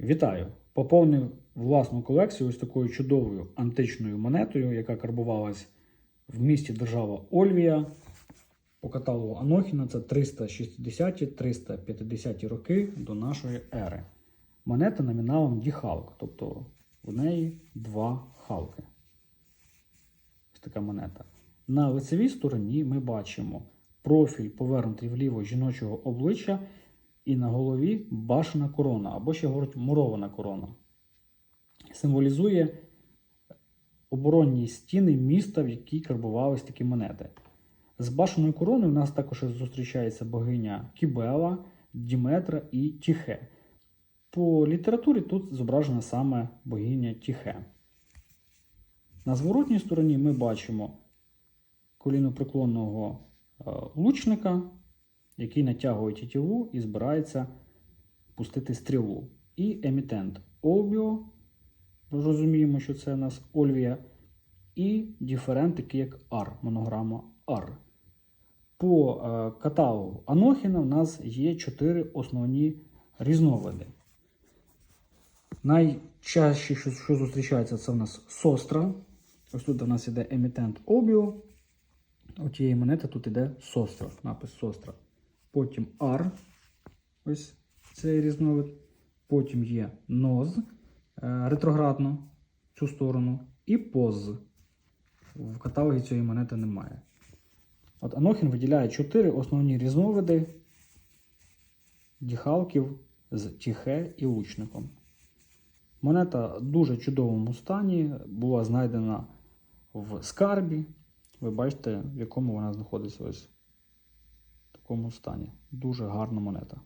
Вітаю! Поповнив власну колекцію ось такою чудовою античною монетою, яка карбувалась в місті держава Ольвія. По каталогу Анохіна це 360-350 роки до нашої ери. Монета номіналом Діхалк, тобто в неї два халки. Ось така монета. На лицевій стороні ми бачимо профіль повернутий вліво жіночого обличчя і на голові башена корона, або ще говорять мурована корона. Символізує оборонні стіни міста, в якій карбувались такі монети. З башеною короною у нас також зустрічається богиня Кібела, Діметра і Тіхе. По літературі тут зображена саме богиня Тіхе. На зворотній стороні ми бачимо колінопреклонного е, лучника, який натягує тітіву і збирається пустити стрілу. І емітент Обіо, розуміємо, що це у нас Ольвія, і діферент, такий як Ар, монограма Ар. По е, каталогу Анохіна в нас є чотири основні різновиди. Найчастіше, що, що зустрічається, це в нас состра. Ось тут у нас іде емітент Обіо. У тієї монети тут іде состра, напис состра. Потім ар, ось цей різновид. Потім є ноз е, ретроградно цю сторону. І поз. В каталогі цієї монети немає. От Анохін виділяє чотири основні різновиди діхалків з тіхе і лучником. Монета в дуже чудовому стані, була знайдена в скарбі. Ви бачите, в якому вона знаходиться ось такому стані. Дуже гарна монета.